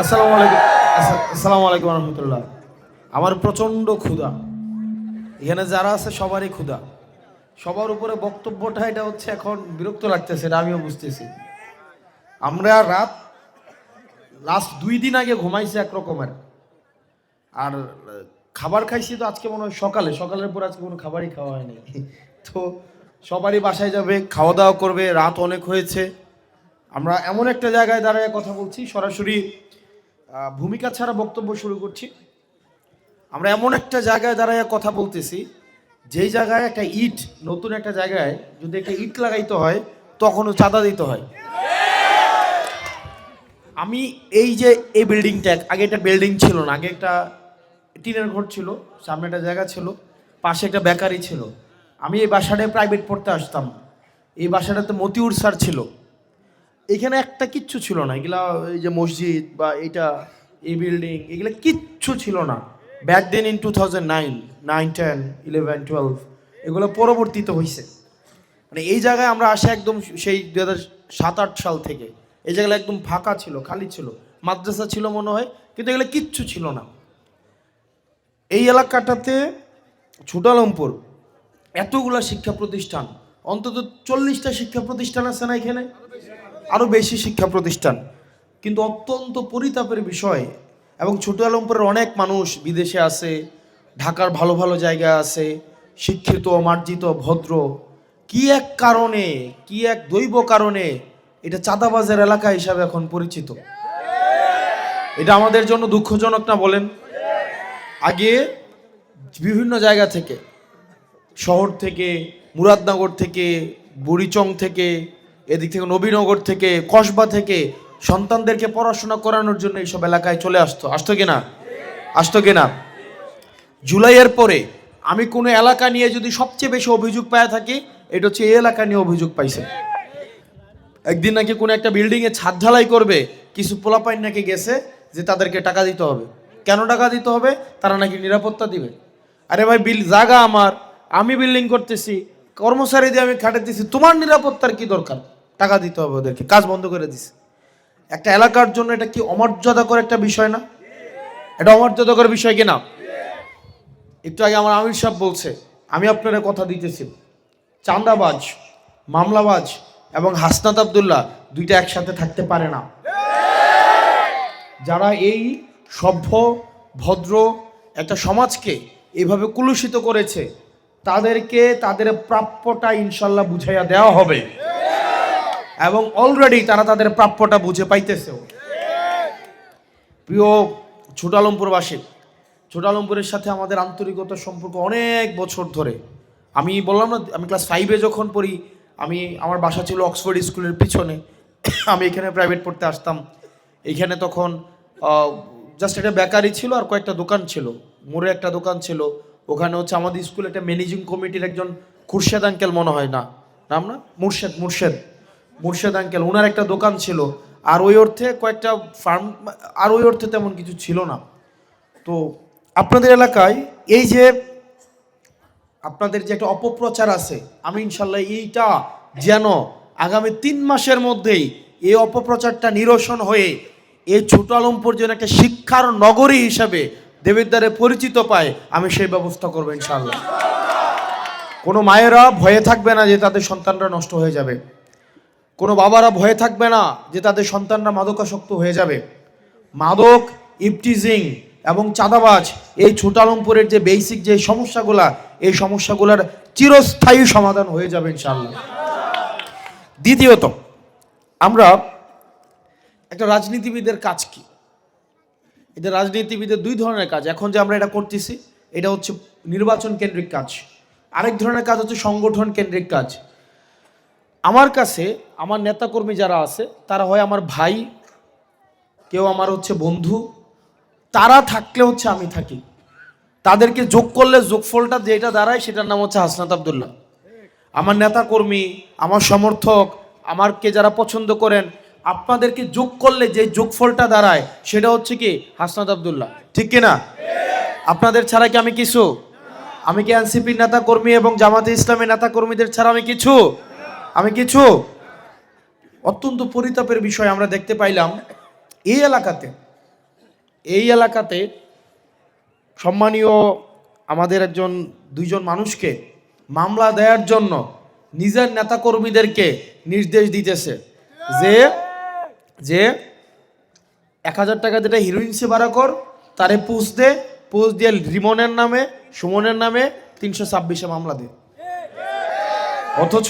আসসালামু আলাইকুম। আসসালামু আলাইকুম আমার প্রচণ্ড ক্ষুধা। এখানে যারা আছে সবারই ক্ষুধা। সবার উপরে বক্তব্যটা এটা হচ্ছে এখন বিরক্ত লাগতেছে, এটা আমিও বুঝতেছি। আমরা রাত লাস্ট দুই দিন আগে ঘুমাইছি একরকমের। আর খাবার খাইছি তো আজকে মনে হয় সকালে, সকালের পর আজকে কোনো খাবারই খাওয়া হয়নি। তো সবারই বাসায় যাবে খাওয়া দাওয়া করবে, রাত অনেক হয়েছে। আমরা এমন একটা জায়গায় দাঁড়িয়ে কথা বলছি, সরাসরি ভূমিকা ছাড়া বক্তব্য শুরু করছি। আমরা এমন একটা জায়গায় দাঁড়ায় কথা বলতেছি, যেই জায়গায় একটা ইট, নতুন একটা জায়গায় যদি একটা ইট লাগাইতে হয়, তখনও চাঁদা দিতে হয়। আমি এই যে, এই বিল্ডিংটা আগে একটা বিল্ডিং ছিল না, আগে একটা টিনের ঘর ছিল, সামনে একটা জায়গা ছিল, পাশে একটা বেকারি ছিল। আমি এই বাসাটায় প্রাইভেট পড়তে আসতাম। এই বাসাটাতে মতিউর স্যার ছিল। এখানে একটা কিচ্ছু ছিল না। এগুলা এই যে মসজিদ বা এটা এই বিল্ডিং এগুলো কিচ্ছু ছিল না। Back then in two thousand nine nine ten eleven twelve এগুলো পরবর্তীতে হয়েছে মানে এই জায়গায় আমরা আসি একদম সেই দু হাজার সাত আট সাল থেকে। এই জায়গাটা একদম ফাঁকা ছিল, খালি ছিল। মাদ্রাসা ছিল মনে হয়, কিন্তু এগুলো কিচ্ছু ছিল না। এই এলাকাটাতে ছোটালমপুর এতগুলা শিক্ষা প্রতিষ্ঠান, অন্তত চল্লিশটা শিক্ষা প্রতিষ্ঠান আছে না এখানে? আরও বেশি শিক্ষা প্রতিষ্ঠান। কিন্তু অত্যন্ত পরিতাপের বিষয় এবং ছোট আলমপুরের অনেক মানুষ বিদেশে আছে, ঢাকার ভালো ভালো জায়গা আছে, শিক্ষিত, মার্জিত, ভদ্র। কি এক কারণে, কি এক দৈব কারণে এটা চাঁদাবাজার এলাকা হিসাবে এখন পরিচিত? এটা আমাদের জন্য দুঃখজনক না বলেন? আগে বিভিন্ন জায়গা থেকে, শহর থেকে, মুরাদনগর থেকে, বুড়িচং থেকে, এদিক থেকে নবীনগর থেকে, কসবা থেকে সন্তানদেরকে পড়াশোনা করানোর জন্য এইসব এলাকায় চলে আসতো। আসতো কিনা? আসতো কিনা? জুলাইয়ের পরে আমি কোনো এলাকা নিয়ে যদি সবচেয়ে বেশি অভিযোগ পায় থাকি, এটা হচ্ছে এই এলাকা নিয়ে অভিযোগ পাইছে। একদিন নাকি কোনো একটা বিল্ডিংয়ে ছাদ ঢালাই করবে, কিছু পোলাপাইন নাকি গেছে যে তাদেরকে টাকা দিতে হবে। কেন টাকা দিতে হবে? তারা নাকি নিরাপত্তা দিবে। আরে ভাই, বিল জায়গা আমার। আমি বিল্ডিং করতেছি, কর্মচারী দিয়ে আমি খাটাতেছি তোমার নিরাপত্তার কি দরকার? টাকা দিতে হবে ওদেরকে, কাজ বন্ধ করে দিছে। একটা এলাকার জন্য এটা কি অমর্যাদাকর একটা বিষয় না? এটা অমর্যাদাকর বিষয় কি না? একটু আগে আমার আমির সাহেব বলছে, আমি আপনারা কথা দিতেছি। চান্দাবাজ, মামলাবাজ এবং হাসনাত আবদুল্লাহ দুইটা একসাথে থাকতে পারে না। যারা এই সভ্য, ভদ্র একটা সমাজকে এভাবে কুলুষিত করেছে, তাদেরকে তাদের প্রাপ্যটা ইনশাল্লাহ বুঝাইয়া দেওয়া হবে। এবং অলরেডি তারা তাদের প্রাপ্যটা বুঝে পাইতেছেও। প্রিয় ছোটালমপুরবাসী, ছোটালমপুরের সাথে আমাদের আন্তরিকতা সম্পর্ক অনেক বছর ধরে। আমি বললাম না, আমি ক্লাস ফাইভে যখন পড়ি, আমি, আমার বাসা ছিল অক্সফোর্ড স্কুলের পিছনে। আমি এখানে প্রাইভেট পড়তে আসতাম। এখানে তখন জাস্ট একটা বেকারি ছিল আর কয়েকটা দোকান ছিল। মোড়ে একটা দোকান ছিল। ওখানে হচ্ছে আমাদের স্কুলে একটা ম্যানেজিং কমিটির একজন খুরশেদ আঙ্কেল মনে হয় না। নাম না? মুর্শেদ মুর্শেদ। মুর্শেদ আঙ্কেল ওনার একটা দোকান ছিল। আর ওই অর্থে কয়েকটা ফার্ম আর ওই অর্থে তেমন কিছু ছিল না। তো আপনাদের এলাকায় এই যে আপনাদের যে একটা অপপ্রচার আছে, আমি ইনশাল্লাহ এইটা যেন আগামী তিন মাসের মধ্যেই এই অপপ্রচারটা নিরসন হয়ে এই ছোট আলমপুর যেন একটা শিক্ষার নগরী হিসাবে দেবিদ্বারে পরিচিত পায়, আমি সেই ব্যবস্থা করব ইনশাল্লাহ কোনো মায়েরা ভয়ে থাকবে না যে তাদের সন্তানরা নষ্ট হয়ে যাবে। কোনো বাবারা ভয়ে থাকবে না যে তাদের সন্তানরা মাদকাসক্ত হয়ে যাবে। মাদক, ইপটিজিং এবং চাঁদাবাজ, এই ছোটালমপুরের যে বেসিক যে সমস্যাগুলা, এই সমস্যাগুলোর চিরস্থায়ী সমাধান হয়ে যাবে ইনশাল্লাহ দ্বিতীয়ত, আমরা একটা রাজনীতিবিদের কাজ কি? এটা রাজনীতিবিদের দুই ধরনের কাজ। এখন যে আমরা এটা করতেছি, এটা হচ্ছে নির্বাচন কেন্দ্রিক কাজ। আরেক ধরনের কাজ হচ্ছে সংগঠন কেন্দ্রিক কাজ। আমার কাছে, আমার নেতাকর্মী যারা আছে, তারা হয় আমার ভাই, কেউ আমার হচ্ছে বন্ধু, তারা থাকলে হচ্ছে আমি থাকি। তাদেরকে যোগ করলে যোগফলটা যেটা দাঁড়ায়, সেটার নাম হচ্ছে হাসনাত আবদুল্লাহ। আমার নেতাকর্মী, আমার সমর্থক, আমারকে যারা পছন্দ করেন আপনাদেরকে যোগ করলে যে যোগফলটা দাঁড়ায়, সেটা হচ্ছে কি হাসনাত আবদুল্লাহ। ঠিক কি না? আপনাদের ছাড়া কি আমি কিছু? আমি কি এনসিপির নেতা কর্মী এবং জামাতে ইসলামের নেতা কর্মীদের ছাড়া আমি কিছু? আমি কিছু? অত্যন্ত পরিতাপের বিষয় আমরা দেখতে পাইলাম, এই এলাকাতে এই এলাকাতে সম্মানীয় আমাদের একজন, দুইজন মানুষকে মামলা দেওয়ার জন্য নিজের নেতাকর্মীদেরকে নির্দেশ দিতেছে। যে যে এক হাজার টাকা যেটা হিরোইন সে ভাড়া কর, তারে পুষ দে, পুষ দিয়ে রিমনের নামে, সুমনের নামে তিনশো ছাব্বিশে মামলা দে। অথচ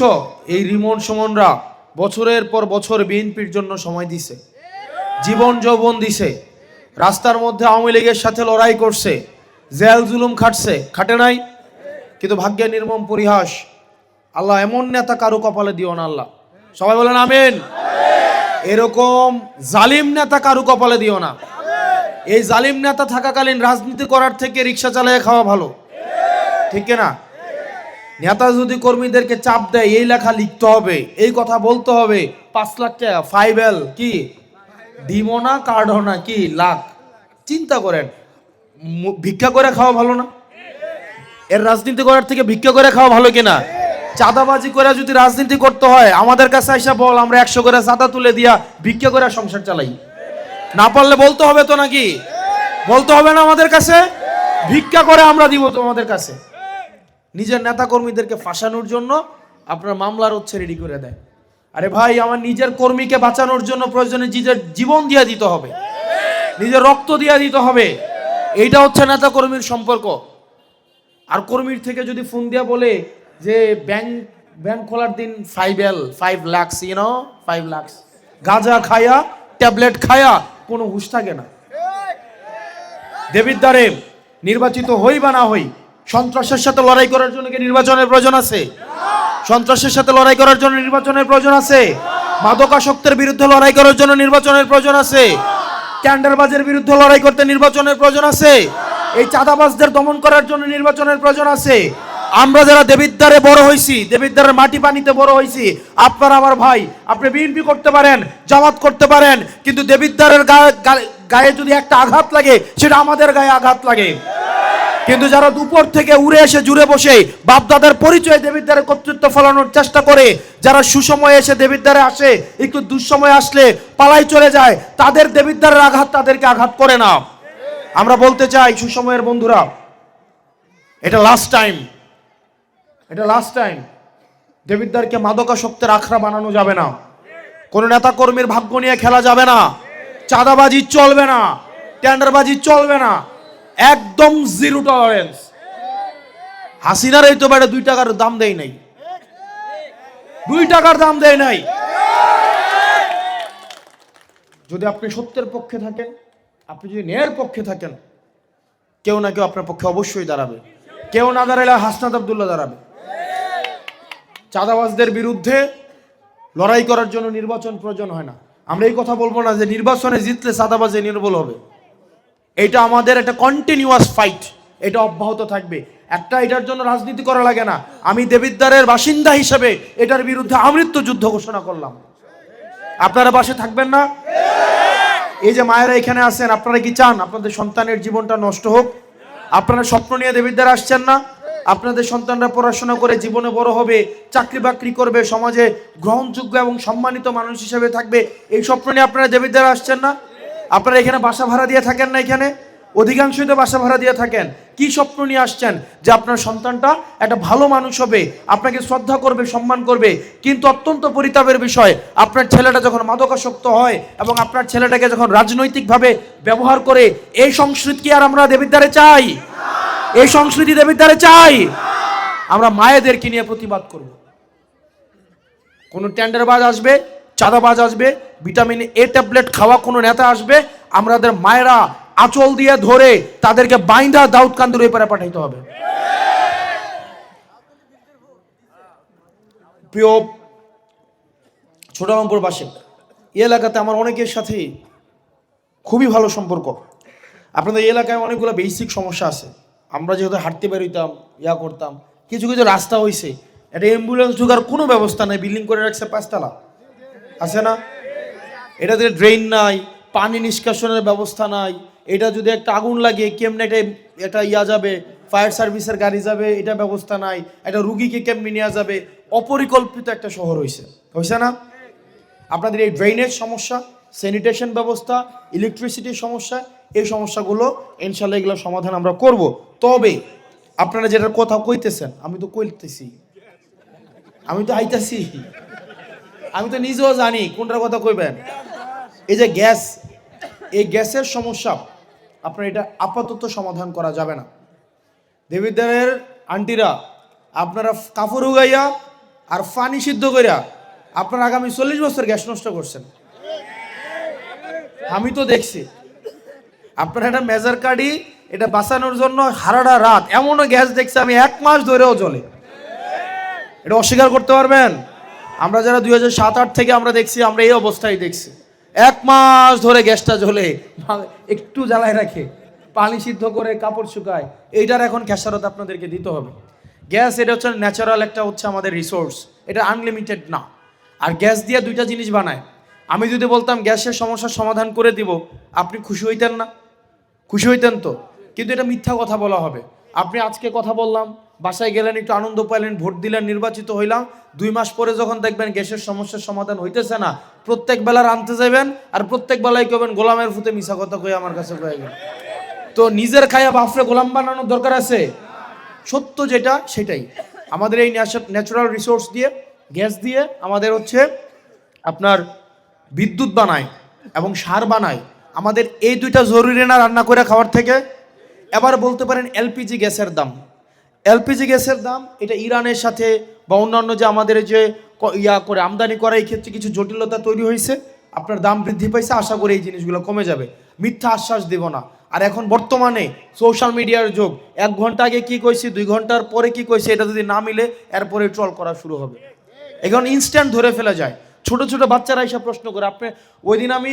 এই রিমন, সুমনরা বছরের পর বছর বিএনপির জন্য সময় দিছে, জীবন যৌবন দিছে, রাস্তার মধ্যে আওয়ামী লীগের সাথে লড়াই করছে, জেল জুলুম খাটছে, খাটে নাই, কিন্তু ভাগ্যে নির্মম পরিহাস, আল্লাহ এমন নেতা কারও কপালে দিও না আল্লাহ। সবাই বলেন আমেন। এরকম জালিম নেতা কারু কপালে দিও না। এই জালিম নেতা থাকাকালীন রাজনীতি করার থেকে রিক্সা চালিয়ে খাওয়া ভালো। ঠিক না নেতা যদি কর্মীদেরকে চাপ দেয় এই লেখা লিখতে হবে এই কথা বলতে হবে পাঁচ লাখ টাকা ফাইভ এল কি? ডিমো না কার্ড না কি? লাখ। চিন্তা করেন ভিক্ষা করে খাওয়া ভালো না? এর রাজনীতি করার থেকে ভিক্ষা করে খাওয়া ভালো কিনা? চাঁদাবাজি করে যদি রাজনীতি করতে হয়, আমাদের কাছে এসে বল, আমরা একশো করে চাঁদা তুলে দিয়া ভিক্ষা করে সংসার চালাই। না পারলে বলতে হবে তো নাকি? বলতে হবে না আমাদের কাছে? ভিক্ষা করে আমরা দিব তোমাদের কাছে। নিজের নেতা কর্মীদেরকে ফাঁসানোর জন্য আপনার মামলার হচ্ছে রেডি করে দেয়। আরে ভাই, আমার নিজের কর্মীকে বাঁচানোর জন্য প্রয়োজনে নিজের জীবন দিয়ে দিতে হবে। নিজের রক্ত দিয়ে দিতে হবে। এইটা হচ্ছে নেতা কর্মীর সম্পর্ক। আর কর্মীর থেকে যদি ফোন দিয়া বলে যে ব্যাংক ব্যাংক খোলার দিন ফাইভ এল ফাইভ লাক্স ইউনো ফাইভ লাক্স গাঁজা খায়া ট্যাবলেট খায়া, কোনো হুশ থাকে না। দেবিদ্বারে নির্বাচিত হই বা না হই, সন্ত্রাসের সাথে লড়াই করার জন্য কি নির্বাচনের প্রয়োজন আছে? সন্ত্রাসের সাথে লড়াই করার জন্য নির্বাচনের প্রয়োজন আছে? মাদকাসক্তের বিরুদ্ধে লড়াই করার জন্য নির্বাচনের প্রয়োজন আছে? ক্যান্ডারবাজের বিরুদ্ধে লড়াই করতে নির্বাচনের প্রয়োজন আছে? এই চাঁদাবাজদের দমন করার জন্য নির্বাচনের প্রয়োজন আছে? আমরা যারা দেবিদ্বারে বড় হয়েছি দেবিদ্বারের মাটি পানিতে বড় হয়েছি আপনার আমার ভাই, আপনি বিএনপি করতে পারেন, জামাত করতে পারেন, কিন্তু দেবিদ্বারের গায়ে যদি একটা আঘাত লাগে, সেটা আমাদের গায়ে আঘাত লাগে। কিন্তু যারা দুপুর থেকে উড়ে এসে জুড়ে বসে বাপদাদার পরিচয় দেবিদ্বারের কর্তৃত্ব ফলানোর চেষ্টা করে, যারা সুসময়ে এসে দেবিদ্বারে আসে, একটু দুঃসময় আসলে পালাই চলে যায়, তাদের দেবিদ্বারের আঘাত তাদেরকে আঘাত করে না। আমরা বলতে চাই, সুসময়ের বন্ধুরা, এটা লাস্ট টাইম এটা লাস্ট টাইম দেবিদ্বারকে মাদকাসক্তের আখড়া বানানো যাবে না। কোন নেতা কর্মীর ভাগ্য নিয়ে খেলা যাবে না। চাঁদাবাজি চলবে না। টেন্ডারবাজি চলবে না। একদম জিরো টলারেন্স হাসিনার এই তো বেড়ে দুই টাকার দাম দেয় নাই। দুই টাকার দাম দেয় নাই। যদি আপনি সত্যের পক্ষে থাকেন, আপনি যদি ন্যায়ের পক্ষে থাকেন, কেউ না কেউ আপনার পক্ষে অবশ্যই দাঁড়াবে। কেউ না দাঁড়ালে হাসনাত আবদুল্লাহ দাঁড়াবে। চাঁদাবাজদের বিরুদ্ধে লড়াই করার জন্য নির্বাচন প্রয়োজন হয় না। আমরা এই কথা বলব না যে নির্বাচনে জিতলে চাঁদাবাজে নির্বল হবে। এটা আমাদের একটা কন্টিনিউয়াস ফাইট এটা অব্যাহত থাকবে। একটা এটার জন্য রাজনীতি করা লাগে না। আমি দেবিদ্বারের বাসিন্দা হিসেবে এটার বিরুদ্ধে আমৃত্যু যুদ্ধ ঘোষণা করলাম। আপনারা বাসে থাকবেন না? এই যে মায়েরা এখানে আছেন, আপনারা কি চান? আপনাদের সন্তানের জীবনটা নষ্ট হোক? আপনারা স্বপ্ন নিয়ে দেবিদ্বার আসছেন না? আপনাদের সন্তানরা পড়াশোনা করে জীবনে বড় হবে, চাকরি বাকরি করবে, সমাজে গ্রহণযোগ্য এবং সম্মানিত মানুষ হিসেবে থাকবে, এই স্বপ্ন নিয়ে আপনারা দেবিদ্বার আসছেন না? আপনারা এখানে বাসা ভাড়া দিয়ে থাকেন না এখানে? অধিকাংশই তো বাসা ভাড়া দিয়ে থাকেন। কি স্বপ্ন নিয়ে আসছেন? যে আপনার সন্তানটা একটা ভালো মানুষ হবে, আপনাকে শ্রদ্ধা করবে, সম্মান করবে, কিন্তু অত্যন্ত পরিতাপের বিষয়, আপনার ছেলেটা যখন মাদকাসক্ত হয় এবং আপনার ছেলেটাকে যখন রাজনৈতিকভাবে ব্যবহার করে, এই সংস্কৃতি আর আমরা দেবিদ্বারে চাই? এই সংস্কৃতি দেবিদ্বারে চাই। আমরা মায়েদেরকে নিয়ে প্রতিবাদ করব। কোনো টেন্ডারবাজ আসবে, চাঁদাবাজ আসবে, ভিটামিন এ ট্যাবলেট খাওয়া কোনো নেতা আসবে, আমাদের মায়েরা আঁচল দিয়ে ধরে তাদেরকে বাইন্দা দাউদ কান্দুর এপারে পাঠাইতে হবে। প্রিয় ছোটরামপুরবাসী এই এলাকাতে আমার অনেকের সাথে খুবই ভালো সম্পর্ক। আপনাদের এলাকায় অনেকগুলো বেসিক সমস্যা আছে। আমরা যেহেতু হাঁটতে বেরোইতাম, ইয়া করতাম, কিছু কিছু রাস্তা হয়েছে একটা অ্যাম্বুলেন্স ঢোকার কোনো ব্যবস্থা নেই বিল্ডিং করে রাখছে পাঁচতলা। আছে না? এটাতে ড্রেন নাই, পানি নিষ্কাশনের ব্যবস্থা নাই, এটা যদি একটা আগুন লাগে, কেমনে এটা এটা ইয়া যাবে ফায়ার সার্ভিসের গাড়ি যাবে, এটা ব্যবস্থা নাই, একটা রুগীকে কেমনি নেওয়া যাবে, অপরিকল্পিত একটা শহর হয়েছে হয়েছে না? আপনাদের এই ড্রেনেজ সমস্যা স্যানিটেশন ব্যবস্থা ইলেকট্রিসিটির সমস্যা এই সমস্যাগুলো ইনশাল্লাহ এগুলো সমাধান আমরা করব। তবে আপনারা যেটার কথা কইতেছেন, আমি তো কইতেছি আমি তো আইতাছি। আমি তো নিজেও জানি কোনটার কথা কইবেন। এই যে গ্যাস, এই গ্যাসের সমস্যা, আপনার এটা আপাতত সমাধান করা যাবে না। দেবিদ্বারের আন্টিরা, আপনারা কাপড় উগাইয়া আর পানি সিদ্ধ করিয়া আপনারা আগামী চল্লিশ বছর গ্যাস নষ্ট করছেন। আমি তো দেখছি। আপনার একটা মেজার কার্ডই, এটা বাঁচানোর জন্য হারাটা রাত। এমনও গ্যাস দেখছি আমি এক মাস ধরেও চলে এটা অস্বীকার করতে পারবেন? আমরা যারা দুই হাজার সাত, আট থেকে আমরা দেখছি, আমরা এই অবস্থায় দেখছি। এক মাস ধরে গ্যাসটা জ্বলে। একটু জ্বালায় রাখে। পানি সিদ্ধ করে কাপড় শুকায়। এইটার এখন খেসারত আপনাদেরকে দিতে হবে। গ্যাস, এটা হচ্ছে ন্যাচারাল একটা হচ্ছে আমাদের রিসোর্স এটা আনলিমিটেড না। আর গ্যাস দিয়ে দুইটা জিনিস বানায়। আমি যদি বলতাম গ্যাসের সমস্যার সমাধান করে দিব, আপনি খুশি হইতেন না? খুশি হইতেন তো? কিন্তু এটা মিথ্যা কথা বলা হবে। আপনি আজকে কথা বললাম, বাসায় গেলেন, একটু আনন্দ পাইলেন, ভোট দিলেন, নির্বাচিত হইলাম। দুই মাস পরে যখন দেখবেন গ্যাসের সমস্যার সমাধান হইতেছে না, প্রত্যেক বেলার আনতে যাবেন আর প্রত্যেক বেলায় কবেন গোলামের ফুতে মিশা কথা কয়ে আমার কাছে কয়ে গেল। তো নিজের খায়া বাফরে গোলাম বানানোর দরকার আছে? সত্য যেটা, সেটাই। আমাদের এই ন্যাচারাল রিসোর্স দিয়ে গ্যাস দিয়ে আমাদের হচ্ছে আপনার বিদ্যুৎ বানায় এবং সার বানায়। আমাদের এই দুইটা জরুরি না রান্না করে খাওয়ার থেকে, এবার বলতে পারেন এলপিজি গ্যাসের দাম। এলপিজি গ্যাসের দাম, এটা ইরানের সাথে বা অন্যান্য যে আমাদের যে ইয়া করে আমদানি করা, এই ক্ষেত্রে কিছু জটিলতা তৈরি হয়েছে। আপনার দাম বৃদ্ধি পাইছে, আশা করি এই জিনিসগুলো কমে যাবে। মিথ্যা আশ্বাস দেব না। আর এখন বর্তমানে সোশ্যাল মিডিয়ার যুগ, এক ঘণ্টা আগে কি কইছি, দুই ঘণ্টার পরে কি কইছে, এটা যদি না মিলে, এরপরে ট্রল করা শুরু হবে। এখন ইনস্ট্যান্ট ধরে ফেলা যায়। ছোট ছোট বাচ্চারা এসে প্রশ্ন করে, আপনি ওই দিন আমি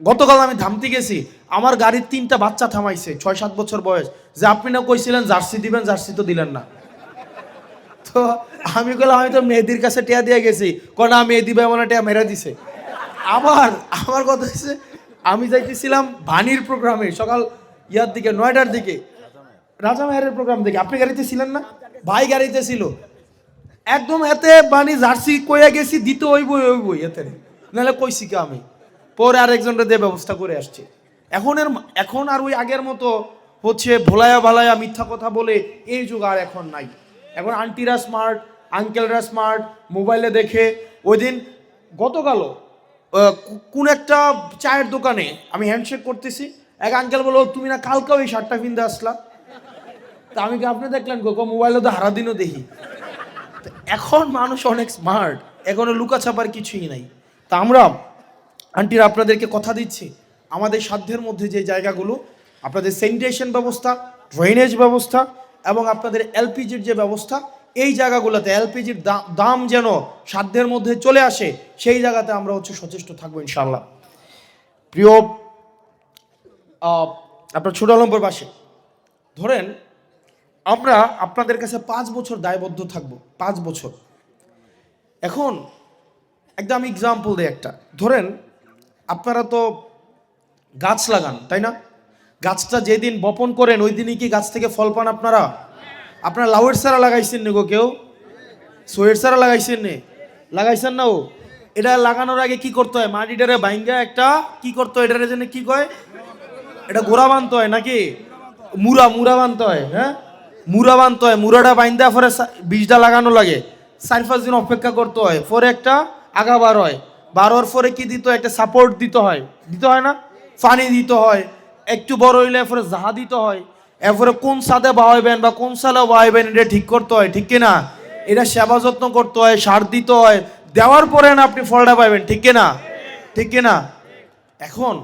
গতকাল আমি ধামতে গেছি, আমার গাড়ির তিনটা বাচ্চা থামাইছে ছয় সাত বছর বয়স। যে আপনি না কইছিলেন, জার্সি দিবেন, জার্সি তো দিলেন না। তো আমি বললাম আমি তো মেহেদির কাছে টিয়া দিয়ে গেছি। কনা মেহেদি ভাই আমার টিয়া মেরে দিছে। আবার, আমার কথা হচ্ছে আমি যাইতেছিলাম ভানির প্রোগ্রামে, সকাল ইয়ার দিকে, নয়টার দিকে। রাজা মেহেরের প্রোগ্রাম দেখে, আপনি গাড়িতে ছিলেন না? ভাই গাড়িতে ছিল। একদম এতে বানি জার্সি কইয়া গেছি, দিতে ওইবই ওইবই এতে। নাহলে কইছি কি আমি? পরে আরেকজনটা দিয়ে ব্যবস্থা করে আসছে। এখন এর এখন আর ওই আগের মতো হচ্ছে ভোলায়া ভালায়া মিথ্যা কথা বলে এই যুগ আর এখন নাই। এখন আন্টিরা স্মার্ট আঙ্কেলরা স্মার্ট মোবাইলে দেখে। ওই দিন গতকালও কোন একটা চায়ের দোকানে আমি হ্যান্ডশেক করতেছি। এক আঙ্কেল বলো তুমি না কালকেও এই শার্টটা কিনতে আসলা? তা আমি কি আপনি দেখলেন? গো মোবাইলে তো হারা দিনও দেখি এখন মানুষ অনেক স্মার্ট এখনও লুকা ছাপার কিছুই নাই। তা আমরা আন্টিরা আপনাদেরকে কথা দিচ্ছি, আমাদের সাধ্যের মধ্যে যে জায়গাগুলো, আপনাদের স্যানিটেশন ব্যবস্থা ড্রেনেজ ব্যবস্থা এবং আপনাদের এলপিজির যে ব্যবস্থা, এই জায়গাগুলোতে এলপিজির দাম যেন সাধ্যের মধ্যে চলে আসে, সেই জায়গাতে আমরা হচ্ছে সচেষ্ট থাকব ইনশাল্লাহ প্রিয় আপনার ছোট আলম্বর বাসে, ধরেন আমরা আপনাদের কাছে পাঁচ বছর দায়বদ্ধ থাকব, পাঁচ বছর। এখন, একদম এক্সাম্পল দিই একটা, ধরেন আপনারা তো গাছ লাগান, তাই না? গাছটা যেদিন বপন করেন ওই দিনই কি গাছ থেকে ফল পান আপনারা? আপনারা লাউয়ের সারা লাগাইছেন নি গো কেউ? সোয়ের সারা লাগাইছেন নি? লাগাইছেন না ও? এটা লাগানোর আগে কি করতে হয়? মাটিটারে বাইঙ্গা একটা, কি করতে হয়? এটার জন্য কি কয়? এটা গোড়া বানতে হয় নাকি? মুরা মুরা বানতে হয় হ্যাঁ? মুরা বানতে হয় মুরাটা বাইন্দা পরে বীজটা লাগানো লাগে। চার পাঁচ দিন অপেক্ষা করতে হয়, পরে একটা আগা বার হয়। বার হওয়ার পরে কি দিত একটা সাপোর্ট দিতে হয়। দিতে হয় না? পানি দিতে হয়। একটু বড় হইলে এরপরে জাহা দিতে হয়। এরপরে কোন সাদে বাহাইবেন বা কোন সালে বাহাইবেন, এটা ঠিক করতে হয়, ঠিক কিনা? এটা সেবা যত্ন করতে হয়, সার দিতে হয়। দেওয়ার পরে না আপনি ফলটা পাইবেন, ঠিক কিনা? ঠিক কিনা? এখন,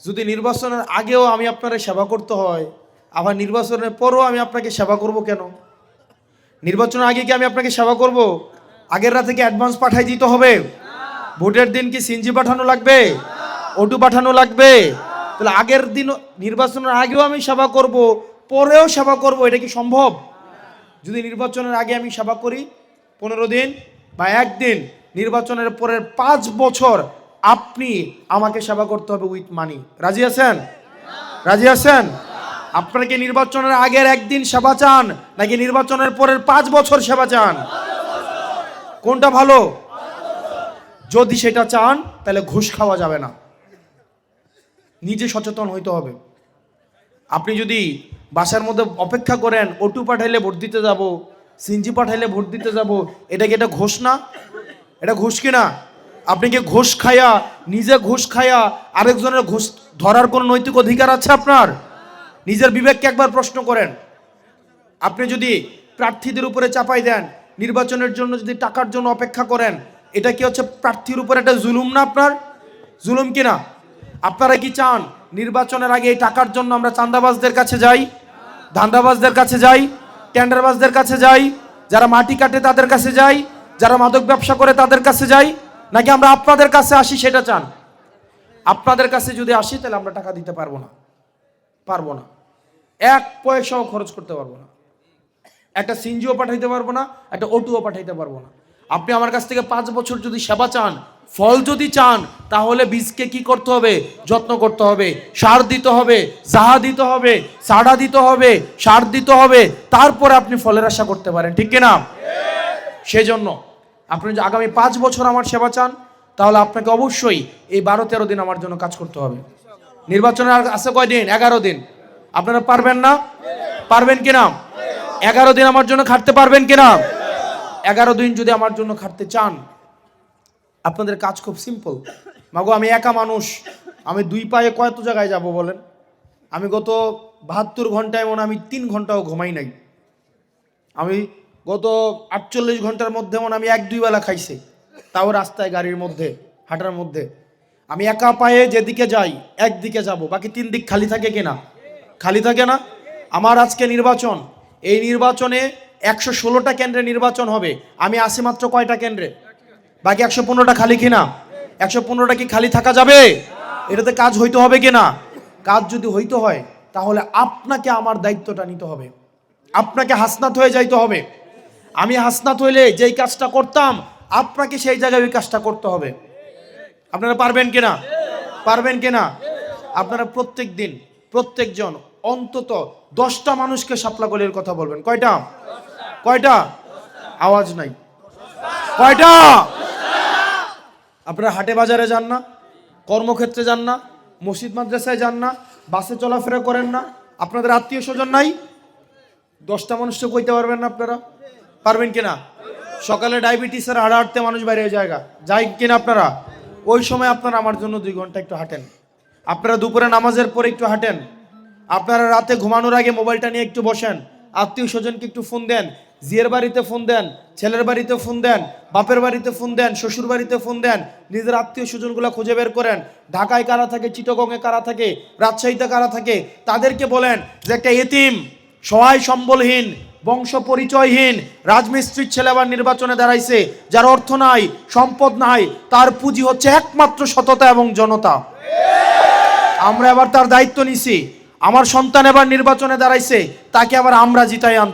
যদি নির্বাচনের আগেও আমি আপনার সেবা করতে হয়, আবার নির্বাচনের পরও আমি আপনাকে সেবা করব কেন? নির্বাচনের আগে কি আমি আপনাকে সেবা করব? আগের রাতে কি অ্যাডভান্স পাঠাই দিতে হবে? ভোটের দিন কি সিনজি পাঠানো লাগবে? অটু পাঠানো লাগবে? তাহলে আগের দিন নির্বাচনের আগেও আমি সেবা করব, পরেও সেবা করব, এটা কি সম্ভব? যদি নির্বাচনের আগে আমি সেবা করি, পনেরো দিন বা একদিন, নির্বাচনের পরের পাঁচ বছর আপনি আমাকে সেবা করতে হবে উইথ মানি রাজি আছেন? রাজি আছেন? আপনারা কি নির্বাচনের আগের একদিন সেবা চান, নাকি নির্বাচনের পরের পাঁচ বছর সেবা চান? কোনটা ভালো? যদি সেটা চান, তাহলে ঘুষ খাওয়া যাবে না। নিজে সচেতন হইতে হবে। আপনি যদি বাসার মধ্যে অপেক্ষা করেন ওটু পাঠাইলে ভোট দিতে যাব, সিনজি পাঠাইলে ভোট দিতে যাব, এটা কি এটা ঘোষ না? এটা ঘুষ কিনা আপনি কি ঘুষ খায়া নিজে ঘুষ খায়া আরেকজনের ঘুষ ধরার কোনো নৈতিক অধিকার আছে আপনার? নিজের বিবেককে একবার প্রশ্ন করেন। আপনি যদি প্রার্থীদের উপরে চাপাই দেন, নির্বাচনের জন্য যদি টাকার জন্য অপেক্ষা করেন এটা কি হচ্ছে প্রার্থীর উপর একটা জুলুম না আপনার? জুলুম কিনা আপনারা কি চান নির্বাচনের আগে এই টাকার জন্য আমরা চান্দাবাজদের কাছে যাই? ধান্দাবাজদের কাছে যাই? টেন্ডারবাজদের কাছে যাই? যারা মাটি কাটে তাদের কাছে যাই? যারা মাদক ব্যবসা করে তাদের কাছে যাই? নাকি আমরা আপনাদের কাছে আসি সেটা চান? আপনাদের কাছে যদি আসি তাহলে আমরা টাকা দিতে পারব না। পারব না। এক পয়সাও খরচ করতে পারব না। একটা সিনজিও পাঠাইতে পারব না, একটা ওটুও পাঠাইতে পারব না। আপনি আমার কাছ থেকে পাঁচ বছর যদি সেবা চান, ফল যদি চান, তাহলে বীজকে কি করতে হবে? যত্ন করতে হবে। সার দিতে হবে জাহা দিতে হবে, সাড়া দিতে হবে, সার দিতে হবে, তারপরে আপনি ফলের আশা করতে পারেন, ঠিক কিনা? সেজন্য আপনি যদি আগামী পাঁচ বছর আমার সেবা চান, তাহলে আপনাকে অবশ্যই এই বারো তেরো দিন আমার জন্য কাজ করতে হবে। নির্বাচনের আছে কয়দিন এগারো দিন। আপনারা পারবেন না? পারবেন কিনা? এগারো দিন আমার জন্য খাটতে পারবেন কিনা? এগারো দিন যদি আমার জন্য খাটতে চান, আপনাদের কাজ খুব সিম্পল মাগো, আমি একা মানুষ। আমি দুই পায়ে কত জায়গায় যাব বলেন? আমি গত বাহাত্তর ঘন্টায় মনে আমি তিন ঘন্টাও ঘুমাই নাই। আমি গত আটচল্লিশ ঘণ্টার মধ্যে মনে আমি এক দুই বেলা খাইছি। তাও রাস্তায় গাড়ির মধ্যে, হাঁটার মধ্যে। আমি একা পায়ে যেদিকে যাই, একদিকে যাব। বাকি তিন দিক খালি থাকে কিনা? খালি থাকে না? আমার আজকে নির্বাচন। এই নির্বাচনে একশো ষোলোটা কেন্দ্রে নির্বাচন হবে। আমি আসি মাত্র কয়টা কেন্দ্রে? বাকি একশো পনেরোটা খালি কিনা? একশো পনেরোটা কি খালি থাকা যাবে? এটাতে কাজ হইতে হবে কিনা? কাজ যদি হইতে হয়, তাহলে আপনাকে আমার দায়িত্বটা নিতে হবে। আপনাকে হাসনাত হয়ে যাইতে হবে। আমি হাসনাত হইলে যেই কাজটা করতাম, আপনাকে সেই জায়গায় ওই কাজটা করতে হবে। আপনারা পারবেন কিনা? পারবেন কিনা? আপনারা প্রত্যেক দিন, প্রত্যেকজন অন্তত দশটা মানুষকে শাপলা গলির কথা বলবেন। কয়টা? কয়টা? আওয়াজ নাই। কয়টা? আপনারা হাটে বাজারে যান না, কর্মক্ষেত্রে যান না, মসজিদ মাদ্রাসায় যান না, বাসে চলাফেরা করেন না, আপনাদের আত্মীয় স্বজন নাই? দশটা মানুষকে কইতে পারবেন না আপনারা। পারবেন কিনা? সকালে ডায়াবেটিসের হাড়া হাঁটতে মানুষ বাইরে জায়গা যাই কিনা আপনারা? ওই সময় আপনারা আমার জন্য দুই ঘণ্টা একটু হাঁটেন। আপনারা দুপুরে নামাজের পরে একটু হাঁটেন। আপনারা রাতে ঘুমানোর আগে মোবাইলটা নিয়ে একটু বসেন। আত্মীয় স্বজনকে একটু ফোন দেন, জিয়ের বাড়িতে ফোন দেন, ছেলের বাড়িতে ফোন দেন, বাপের বাড়িতে ফোন দেন, শ্বশুর বাড়িতে ফোন দেন, নিজের আত্মীয় স্বজনগুলো খুঁজে বের করেন। ঢাকায় কারা থাকে চিটগঙ্গে কারা থাকে, রাজশাহীতে কারা থাকে, তাদেরকে বলেন যে একটা এতিম, সহায় সম্বলহীন, বংশ পরিচয়হীন, রাজমিস্ত্রির ছেলে আবার নির্বাচনে দাঁড়াইছে, যার অর্থ নাই, সম্পদ নাই, তার পুঁজি হচ্ছে একমাত্র সততা এবং জনতা। আমরা এবার তার দায়িত্ব নিছি। আমার সন্তান এবার নির্বাচনে দাঁড়াইছে তাকে আবার আমরা জিতাই